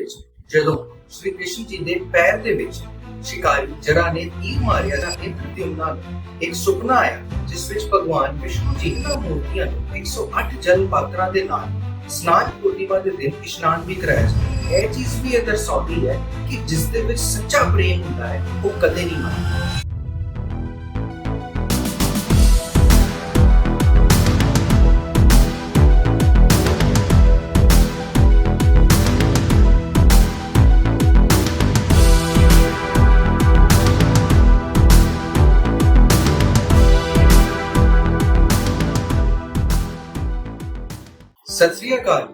ਵਿੱਚ, ਜਦੋਂ ਸ੍ਰੀ ਕ੍ਰਿਸ਼ਨ ਜੀ ਦੇ ਪੈਰ ਦੇ ਵਿੱਚ ਸ਼ਿਕਾਰੀ ਜਰਾ ਨੇ ਤੀਰ ਮਾਰਿਆ ਤਾਂ ਇੰਦਰਦਿਉਮਨਾ ਨੂੰ ਇੱਕ ਸੁਪਨਾ ਆਇਆ, ਜਿਸ ਵਿੱਚ ਭਗਵਾਨ ਵਿਸ਼ਨੂੰ ਜੀ ਦਾ ਮੂਰਤੀਆਂ ਨੂੰ 108 ਜਲ ਪਾਤਰਾਂ ਦੇ ਨਾਲ ਸਨਾਨ ਪੂਰਨਿਮਾ ਦੇ ਦਿਨ ਇਸ਼ਨਾਨ ਵੀ ਕਰਾਇਆ ਜਾਂਦਾ ਇਹ ਚੀਜ਼ ਵੀ ਇਹ ਦਰਸਾਉਂਦੀ ਹੈ ਕਿ ਜਿਸ ਦੇ ਵਿੱਚ ਸੱਚਾ ਪ੍ਰੇਮ ਹੁੰਦਾ ਹੈ, ਉਹ ਕਦੇ ਨਹੀਂ ਮਰਦਾ ਸਤਿ ਸ੍ਰੀ ਅਕਾਲ।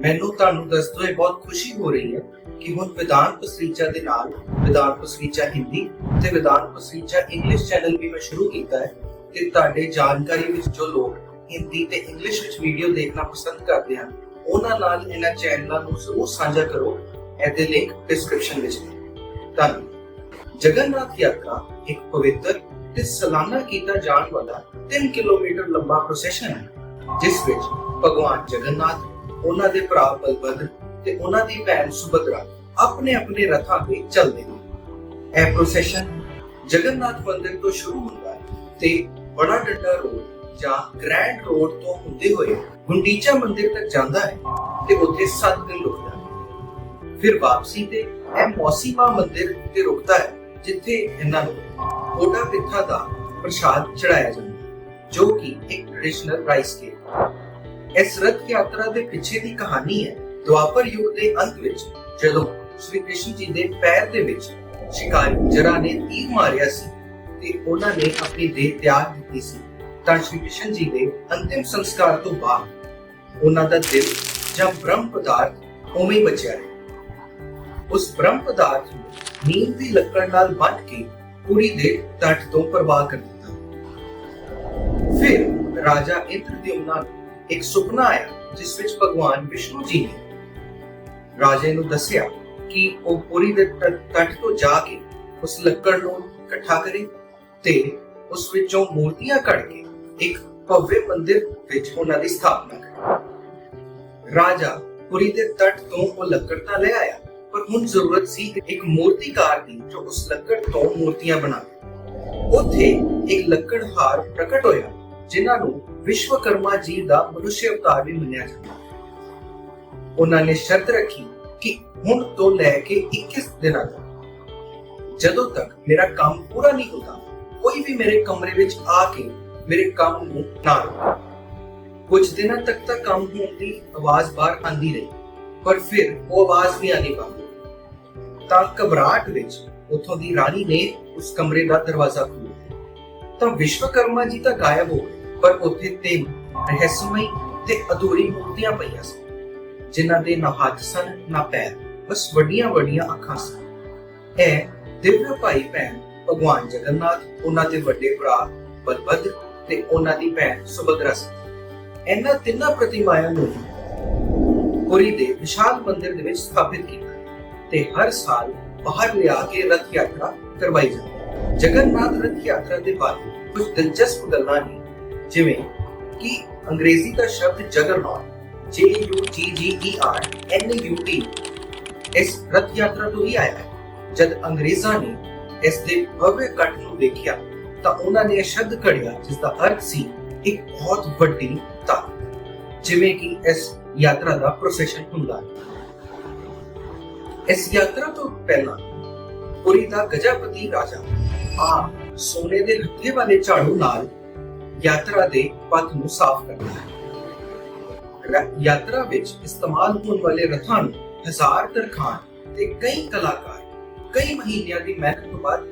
ਮੈਨੂੰ ਤੁਹਾਨੂੰ ਦੱਸਦੇ ਹੋਏ ਬਹੁਤ ਖੁਸ਼ੀ ਹੋ ਰਹੀ ਹੈ ਕਿ ਹੁਣ ਵਿਧਾਨ ਪਸਰੀਚਾ ਦੇ ਨਾਲ ਵਿਧਾਨ ਪਸਰੀਚਾ ਹਿੰਦੀ ਤੇ ਵਿਧਾਨ ਪਸਰੀਚਾ ਇੰਗਲਿਸ਼ ਚੈਨਲ ਵੀ ਮੈਂ ਸ਼ੁਰੂ ਕੀਤਾ ਹੈ ਤੇ ਤੁਹਾਡੇ ਜਾਣਕਾਰੀ ਵਿੱਚ ਜੋ ਲੋਕ ਹਿੰਦੀ ਤੇ ਇੰਗਲਿਸ਼ ਵਿੱਚ ਵੀਡੀਓ ਦੇਖਣਾ ਪਸੰਦ ਕਰਦੇ ਹਨ, ਉਹਨਾਂ ਨਾਲ ਇਹਨਾਂ ਚੈਨਲਾਂ ਨੂੰ ਜ਼ਰੂਰ ਸਾਂਝਾ ਕਰੋ। ਇਹਦੇ ਲਿੰਕ ਡਿਸਕ੍ਰਿਪਸ਼ਨ ਵਿੱਚ ਨੇ। ਧੰਨਵਾਦ। ਜਗਨਨਾਥ ਯਾਤਰਾ ਇੱਕ ਪਵਿੱਤਰ ਤੇ ਸਾਲਾਨਾ ਕੀਤਾ ਜਾਣ ਵਾਲਾ 3 ਕਿਲੋਮੀਟਰ ਲੰਬਾ ਪ੍ਰੋਸੈਸ਼ਨ ਹੈ, ਜਿਸ ਵਿੱਚ ਭਗਵਾਨ ਜਗਨਨਾਥ, ਉਹਨਾਂ ਦੇ ਭਰਾ ਬਲਭਦਰ ਤੇ ਉਹਨਾਂ ਦੀ ਭੈਣ ਸੁਭਦਰਾ ਆਪਣੇ ਆਪਣੇ ਰਥਾਂ ਤੇ ਚੱਲਦੇ ਨੇ। ਇਹ ਪ੍ਰੋਸੈਸ਼ਨ ਜਗਨਨਾਥ ਮੰਦਿਰ ਤੋਂ ਸ਼ੁਰੂ ਹੁੰਦਾ ਹੈ ਤੇ ਬੜਾ ਡੰਡਾ ਰੋਡ ਜਾਂ ਗ੍ਰੈਂਡ ਰੋਡ ਤੋਂ ਹੁੰਦੇ ਹੋਏ ਗੁੰਡੀਚਾ ਮੰਦਿਰ ਤੱਕ ਜਾਂਦਾ ਹੈ ਤੇ ਉੱਥੇ 7 ਦਿਨ ਰੁਕਦਾ ਹੈ। ਫਿਰ ਵਾਪਸੀ ਤੇ ਇਹ ਮੌਸੀਮਾ ਮੰਦਿਰ ਤੇ ਰੁਕਦਾ ਹੈ, ਜਿੱਥੇ ਇਹਨਾਂ ਨੂੰ ਓਡਾ ਪਿੱਠਾ ਦਾ ਪ੍ਰਸ਼ਾਦ ਚੜਾਇਆ ਜਾਂਦਾ ਹੈ, ਜੋ ਕਿ ਇੱਕ ਟ੍ਰੈਡੀਸ਼ਨਲ ਰਾਈਸ ਕੇਕ ਇਸ ਰਥ ਯਾਤਰਾ ਦੇ ਪਿੱਛੇ ਦੀ ਕਹਾਣੀ ਹੈ। ਦੁਆਪਰ ਯੁੱਗ ਦੇ ਅੰਤ ਵਿੱਚ ਜਦੋਂ ਸ੍ਰੀ ਕ੍ਰਿਸ਼ਨ ਜੀ ਦੇ ਪੈਰ ਦੇ ਵਿੱਚ ਸ਼ਿਕਾਰੀ ਜਰਾ ਨੇ ਤੀਰ ਮਾਰਿਆ ਸੀ ਤੇ ਉਹਨਾਂ ਨੇ ਆਪਣੀ ਦੇਹ ਤਿਆਗ ਦਿੱਤੀ ਸੀ, ਤਾਂ ਸ੍ਰੀ ਕ੍ਰਿਸ਼ਨ ਜੀ ਦੇ ਅੰਤਿਮ ਸੰਸਕਾਰ ਤੋਂ ਬਾਅਦ ਉਹਨਾਂ ਦਾ ਦਿਲ ਜਾਂ ਬ੍ਰਹਮ ਪਦਾਰਥ ਉਵੇਂ ਹੀ ਬਚਿਆ ਰਿਹਾ। ਉਸ ਬ੍ਰਹਮ ਪਦਾਰਥ ਨੂੰ ਨੀਂਦ ਦੀ ਲੱਕੜ ਨਾਲ ਬੰਨ੍ਹ ਕੇ ਪੂਰੀ ਦੇ ਤੱਟ ਤੋਂ ਪ੍ਰਵਾਹ ਕਰ ਦਿੱਤਾ। ਫਿਰ ਰਾਜਾ ਇੰਦਰਦਿਉਮਨਾ ਇੱਕ ਸੁਪਨਾ ਆਇਆ, ਜਿਸ ਵਿੱਚ ਭਗਵਾਨ ਵਿਸ਼ਨੂੰ ਜੀ ਨੇ ਰਾਜੇ ਨੂੰ ਦੱਸਿਆ ਕਿ ਉਹ ਪੁਰੀ ਦੇ ਤੱਟ ਤੋਂ ਜਾ ਕੇ ਉਸ ਲੱਕੜ ਨੂੰ ਇਕੱਠਾ ਕਰੇ ਤੇ ਉਸ ਵਿੱਚੋਂ ਮੂਰਤੀਆਂ ਕੱਢ ਕੇ ਇੱਕ ਭਵਯ ਮੰਦਿਰ ਵਿੱਚ ਉਹਨਾਂ ਦੀ ਸਥਾਪਨਾ ਕਰੇ। ਰਾਜਾ ਪੁਰੀ ਦੇ ਤੱਟ ਤੋਂ ਉਹ ਲੱਕੜ ਤਾਂ ਲੈ ਆਇਆ, ਪਰ ਹੁਣ ਜ਼ਰੂਰਤ ਸੀ ਇੱਕ ਮੂਰਤੀਕਾਰ ਦੀ ਜੋ ਉਸ ਲੱਕੜ ਤੋਂ ਮੂਰਤੀਆਂ ਬਣਾਵੇ ਉੱਥੇ ਇੱਕ ਲੱਕੜਹਾਰ ਪ੍ਰਗਟ ਹੋਇਆ। ਜਿਨ੍ਹਾਂ ਨੂੰ ਵਿਸ਼ਵਕਰਮਾ ਜੀ ਦਾ ਮਨੁੱਖ ਅਵਤਾਰ ਵੀ ਮੰਨਿਆ ਜਾਂਦਾ ਹੈ। ਉਹਨਾਂ ਨੇ ਸ਼ਰਤ ਰੱਖੀ ਕਿ ਹੁਣ ਤੋਂ ਲੈ ਕੇ 21 ਦਿਨਾਂ ਤੱਕ, ਜਦੋਂ ਤੱਕ ਮੇਰਾ ਕੰਮ ਪੂਰਾ ਨਹੀਂ ਹੁੰਦਾ, ਕੋਈ ਵੀ ਮੇਰੇ ਕਮਰੇ ਵਿੱਚ ਆ ਕੇ ਮੇਰੇ ਕੰਮ ਨੂੰ ਨਾ ਰੋਕੇ। ਕੁਝ ਦਿਨਾਂ ਤੱਕ ਤਾਂ ਕੰਮ ਹੋਣ ਦੀ ਆਵਾਜ਼ ਬਾਹਰ ਆਂਦੀ ਰਹੀ, ਪਰ ਫਿਰ ਉਹ ਆਵਾਜ਼ ਵੀ ਆਣੀ ਬੰਦ ਹੋ ਤਾਂ ਘਬਰਾਹਟ ਵਿੱਚ ਉਥੋਂ ਦੀ ਰਾਣੀ ਨੇ ਉਸ ਕਮਰੇ ਦਾ ਦਰਵਾਜ਼ਾ ਖੋਲ੍ਹਿਆ। ਤਾਂ ਵਿਸ਼ਵਕਰਮਾ ਜੀ ਤਾਂ ਗਾਇਬ ਹੋ ਗਏ। ਪਰ ਉੱਥੇ ਤਿੰਨ ਰਹੱਸਮਈ ਤੇ ਅਧੂਰੀ ਮੂਰਤੀਆਂ ਪਈਆਂ ਸਨ, ਜਿਨ੍ਹਾਂ ਦੇ ਨਾ ਹੱਥ ਸਨ, ਨਾ ਪੈਰ, ਬਸ ਵੱਡੀਆਂ ਵੱਡੀਆਂ ਅੱਖਾਂ ਸਨ। ਇਹ ਦਿਵਯ ਭਾਈ ਭੈਣ ਭਗਵਾਨ ਜਗਨਨਾਥ, ਉਹਨਾਂ ਦੇ ਵੱਡੇ ਭਰਾ ਬਲਭਦਰ ਤੇ ਉਹਨਾਂ ਦੀ ਭੈਣ ਸੁਭਦਰਾ ਸਨ। ਇਹਨਾਂ ਤਿੰਨਾਂ ਪ੍ਰਤਿਮਾਵਾਂ ਨੂੰ ਪੁਰੀ ਦੇ ਵਿਸ਼ਾਲ ਮੰਦਿਰ ਦੇ ਵਿੱਚ ਸਥਾਪਿਤ ਕੀਤਾ ਤੇ ਹਰ ਸਾਲ ਬਾਹਰ ਲਿਆ ਕੇ ਰਥ ਯਾਤਰਾ ਕਰਵਾਈ ਜਾਂਦੀ ਹੈ। ਜਗਨਨਾਥ ਰਥ ਯਾਤਰਾ ਦੇ ਬਾਰੇ ਕੁਝ ਦਿਲਚਸਪ ਗੱਲਾਂ ਨੇ ਜਿਵੇਂ ਕਿ ਅੰਗਰੇਜ਼ੀ ਦਾ ਸ਼ਬਦ ਜਗਰਨੌਟ J U G G E R, N U T, ਇਸ ਰਥ ਯਾਤਰਾ ਤੋਂ ਹੀ ਆਇਆ ਹੈ। ਜਦ ਅੰਗਰੇਜ਼ਾਂ ਨੇ ਇਸ ਦੇ ਭਵਯ ਕੱਟ ਨੂੰ ਦੇਖਿਆ, ਤਾਂ ਉਹਨਾਂ ਨੇ ਇਹ ਸ਼ਬਦ ਕੜਿਆ ਜਿਸ ਦਾ ਅਰਥ ਸੀ ਇੱਕ ਬਹੁਤ ਵੱਡੀ ਤਾਕਤ। ਜਿਵੇਂ ਕਿ ਇਸ ਯਾਤਰਾ ਦਾ ਪ੍ਰੋਸੈਸ਼ਨ ਹੁੰਦਾ ਹੈ। ਇਸ ਯਾਤਰਾ ਤੋਂ ਪਹਿਲਾਂ ਪੁਰੀ ਦਾ ਗਜਾਪਤੀ ਰਾਜਾ ਆ ਸੋਨੇ ਦੇ ਹੱਥੇ ਵਾਲੇ ਝਾੜੂ ਨਾਲ ਯਾਤਰਾ ਦੇ ਪਥ ਨੂੰ ਸਾਫ਼ ਕਰਦਾ ਹੈ। ਯਾਤਰਾ ਵਿੱਚ ਇਸਤੇਮਾਲ ਹੋਣ ਵਾਲੇ ਰਥਾਂ ਨੂੰ ਹਜ਼ਾਰ ਤਰਖਾਨ ਤੇ ਕਈ ਕਲਾਕਾਰ ਕਈ ਮਹੀਨਿਆਂ ਦੀ ਮਿਹਨਤ ਤੋਂ ਬਾਅਦ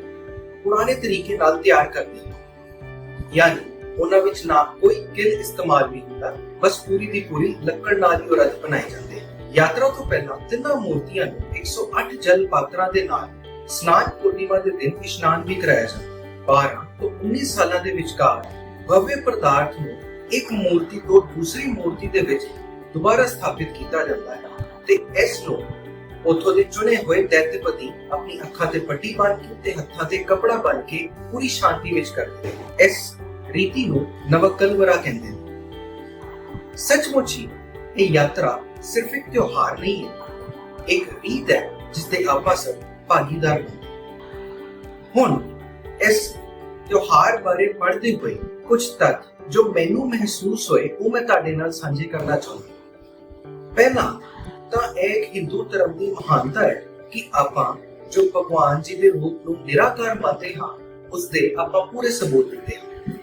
ਪੁਰਾਣੇ ਤਰੀਕੇ ਨਾਲ ਤਿਆਰ ਕਰਦੇ ਹਨ। ਯਾਨੀ ਉਹਨਾਂ ਵਿੱਚ ਨਾ ਕੋਈ ਕਿਲ ਇਸਤੇਮਾਲ ਨਹੀਂ ਹੁੰਦਾ, ਬਸ ਪੂਰੀ ਦੀ ਪੂਰੀ ਲੱਕੜ ਨਾਲ ਹੀ ਰਥ ਬਣਾਏ ਜਾਂਦੇ ਯਾਤਰਾ ਤੋਂ ਪਹਿਲਾਂ ਤਿੰਨਾਂ ਮੂਰਤੀਆਂ ਨੂੰ 108 ਜਲ ਪਾਤਰਾਂ ਦੇ ਨਾਲ ਸਨਾਨ ਪੂਰਨਿਮਾ ਦੇ ਦਿਨ ਇਸ਼ਨਾਨ ਵੀ ਕਰਾਇਆ ਜਾਂਦਾ 12 ਤੋਂ 19 ਸਾਲਾਂ ਦੇ ਵਿਚਕਾਰ ਭਵਯ ਪਦਾਰਥ ਨੂੰ ਇੱਕ ਮੂਰਤੀ ਤੋਂ ਦੂਸਰੀ ਮੂਰਤੀ ਦੇ ਵਿੱਚ ਦੁਬਾਰਾ ਸਥਾਪਿਤ ਕੀਤਾ ਜਾਂਦਾ ਹੈ ਤੇ ਇਸ ਨੂੰ ਉਥੋਂ ਦੇ ਚੁਣੇ ਹੋਏ ਦੈਤਪਤੀ ਆਪਣੀ ਅੱਖਾਂ ਤੇ ਪੱਟੀ ਬੰਨ੍ਹ ਕੇ ਤੇ ਹੱਥਾਂ ਤੇ ਕਪੜਾ ਬੰਨ੍ਹ ਕੇ ਪੂਰੀ ਸ਼ਾਂਤੀ ਵਿੱਚ ਕਰਦੇ ਹਨ ਇਸ ਰੀਤੀ ਨੂੰ ਨਵਕਲਵਰਾ ਕਹਿੰਦੇ ਨੇ ਸੱਚਮੁੱਚ ਹੀ ਇਹ ਯਾਤਰਾ ਸਿਰਫ ਇੱਕ ਤਿਉਹਾਰ ਨਹੀਂ ਹੈ ਇੱਕ ਰੀਤ ਹੈ ਜਿਸ ਤੇ ਆਪਾਂ ਸਭ ਭਾਗੀਦਾਰ ਹਾਂ ਹੁਣ ਇਸ ਤਿਉਹਾਰ ਬਾਰੇ ਪੜ੍ਹਦੇ ਹੋਏ ਕੁਝ ਤੱਥ ਜੋ ਮੈਨੂੰ ਮਹਿਸੂਸ ਹੋਏ, ਉਹ ਮੈਂ ਤੁਹਾਡੇ ਨਾਲ ਸਾਂਝੇ ਕਰਨਾ ਚਾਹੁੰਦਾ ਪਹਿਲਾ ਤਾਂ ਇਹ ਹਿੰਦੂ ਧਰਮ ਦੀ ਮਹਾਨਤਾ ਹੈ ਕਿ ਆਪਾਂ ਜੋ ਭਗਵਾਨ ਜੀ ਦੇ ਰੂਪ ਨੂੰ ਨਿਰਾਕਾਰ ਮੰਨਦੇ ਹਾਂ ਉਸ ਦੇ ਆਪਾਂ ਪੂਰੇ ਸਬੂਤ ਦਿੰਦੇ ਹਾਂ।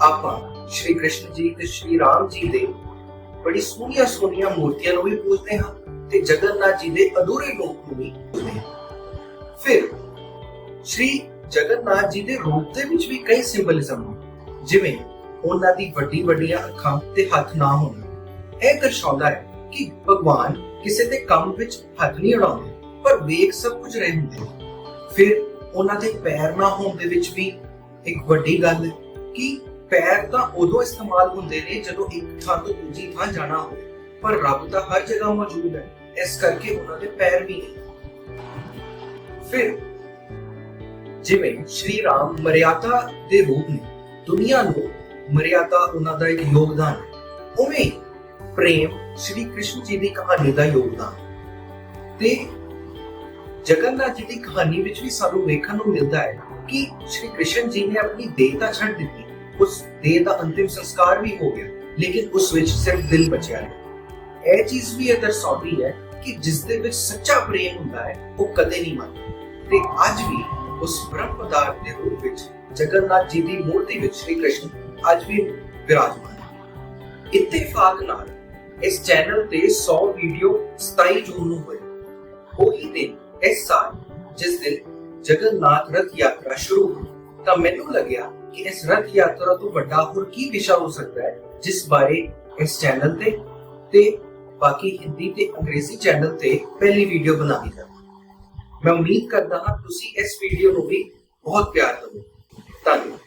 ਆਪਾਂ ਸ਼੍ਰੀ ਕ੍ਰਿਸ਼ਨ ਜੀ ਤੇ ਸ਼੍ਰੀ ਰਾਮ ਜੀ ਦੇ ਬੜੀ ਸੋਹਣੀਆਂ ਸੋਹਣੀਆਂ ਮੂਰਤੀਆਂ ਨੂੰ ਵੀ ਪੂਜਦੇ ਹਾਂ ਤੇ ਜਗਨਨਾਥ ਜੀ ਦੇ ਅਧੂਰੇ ਰੂਪ ਨੂੰ ਵੀ ਪੂਜਦੇ ਹਾਂ। ਫਿਰ ਸ਼੍ਰੀ ਜਗਨਨਾਥ ਜੀ ਦੇ ਰੂਪ ਦੇ ਵਿੱਚ ਵੀ ਕਈ ਸਿੰਬਲਿਜ਼ਮ ਹਨ ਜਿਵੇਂ ਉਹਨਾਂ ਦੀ ਵੱਡੀ ਵੱਡੀਆਂ ਅੱਖਾਂ ਤੇ ਹੱਥ ਨਾ ਹੋਣਾ। ਇਹ ਦਰਸਾਉਂਦਾ ਹੈ ਕਿ ਭਗਵਾਨ ਕਿਸੇ ਦੇ ਕੰਮ ਵਿੱਚ ਹੱਥ ਨਹੀਂ ਅੜਾਉਂਦੇ ਪਰ ਵੇਖ ਸਭ ਕੁਝ ਰਹੇ ਹੁੰਦੇ ਫਿਰ ਉਹਨਾਂ ਦੇ ਪੈਰ ਨਾ ਹੋਣ ਦੇ ਵਿੱਚ ਵੀ ਇੱਕ ਵੱਡੀ ਗੱਲ ਹੈ ਕਿ ਪੈਰ ਤਾਂ ਉਦੋਂ ਇਸਤੇਮਾਲ ਹੁੰਦੇ ਨੇ ਜਦੋਂ ਇੱਕ ਥਾਂ ਤੋਂ ਦੂਜੀ ਥਾਂ ਜਾਣਾ ਹੋਵੇ, ਪਰ ਰੱਬ ਤਾਂ ਹਰ ਜਗ੍ਹਾ ਮੌਜੂਦ ਹੈ। ਇਸ ਕਰਕੇ ਉਹਨਾਂ ਦੇ ਪੈਰ ਵੀ ਨਹੀਂ ਫਿਰ ਜਿਵੇਂ ਸ਼੍ਰੀ ਰਾਮ ਮਰਿਆਦਾ ਦੇ ਰੂਪ ਨੇ, ਦੁਨੀਆ ਨੂੰ ਮਰਿਆਦਾ ਉਹਨਾਂ ਦਾ ਇੱਕ ਯੋਗਦਾਨ ਹੈ। ਉਵੇਂ ਪ੍ਰੇਮ ਸ਼੍ਰੀ ਕ੍ਰਿਸ਼ਨ ਜੀ ਦੀ ਕਹਾਣੀ ਦਾ ਯੋਗਦਾਨ ਤੇ ਜਗਨਨਾਥ ਜੀ ਦੀ ਕਹਾਣੀ ਵਿੱਚ ਵੀ ਸਾਨੂੰ ਵੇਖਣ ਨੂੰ ਮਿਲਦਾ ਹੈ ਕਿ ਸ਼੍ਰੀ ਕ੍ਰਿਸ਼ਨ ਜੀ ਨੇ ਆਪਣੀ ਦੇਹ ਤਾਂ ਛੱਡ ਦਿੱਤੀ, ਉਸ ਦੇਹ ਦਾ ਅੰਤਿਮ ਸੰਸਕਾਰ ਵੀ ਹੋ ਗਿਆ, ਲੇਕਿਨ ਉਸ ਵਿੱਚ ਸਿਰਫ ਦਿਲ ਬਚਿਆ ਹੈ ਇਹ ਚੀਜ਼ ਵੀ ਇਹ ਦਰਸਾਉਂਦੀ ਹੈ ਕਿ ਜਿਸ ਦੇ ਵਿੱਚ ਸੱਚਾ ਪ੍ਰੇਮ ਹੁੰਦਾ ਹੈ, ਉਹ ਕਦੇ ਨਹੀਂ ਮਰਦਾ ਤੇ ਅੱਜ ਵੀ ਉਸ ਬ੍ਰਹਮ ਪਦਾਰਥ ਦੇ ਰੂਪ ਵਿੱਚ ਜਗਨਨਾਥ ਜੀ ਦੀ ਮੂਰਤੀ ਵਿੱਚ ਸ਼੍ਰੀ ਕ੍ਰਿਸ਼ਨ ਅੱਜ ਵੀ ਵਿਰਾਜਮਾਨ ਹੈ ਇਤੇਫਾਕ ਨਾਲ ਇਸ ਚੈਨਲ ਤੇ 100 ਵੀਡੀਓ 27 ਜੂਨ ਨੂੰ ਹੋਏ। ਉਹੀ ਦਿਨ, ਇਸ ਸਾਲ, ਜਿਸ ਦਿਨ ਜਗਨਨਾਥ ਰਥ ਯਾਤਰਾ ਸ਼ੁਰੂ ਹੋਈ, ਤਾਂ ਮੈਨੂੰ ਲੱਗਿਆ ਕਿ ਇਸ ਰਥ ਯਾਤਰਾ ਤੋਂ ਵੱਡਾ ਹੋਰ ਕੀ ਵਿਸ਼ਾ ਹੋ ਸਕਦਾ ਹੈ, ਜਿਸ ਬਾਰੇ ਇਸ ਚੈਨਲ ਤੇ ਤੇ ਬਾਕੀ ਹਿੰਦੀ ਤੇ ਅੰਗਰੇਜ਼ੀ ਚੈਨਲ ਤੇ ਪਹਿਲੀ ਵੀਡੀਓ ਬਣਾਈ ਜਾਵੇ। ਮੈਂ ਉਮੀਦ ਕਰਦਾ ਹਾਂ ਤੁਸੀਂ ਇਸ ਵੀਡੀਓ ਨੂੰ ਵੀ ਬਹੁਤ ਪਿਆਰ ਦਿਓ ਧੰਨਵਾਦ।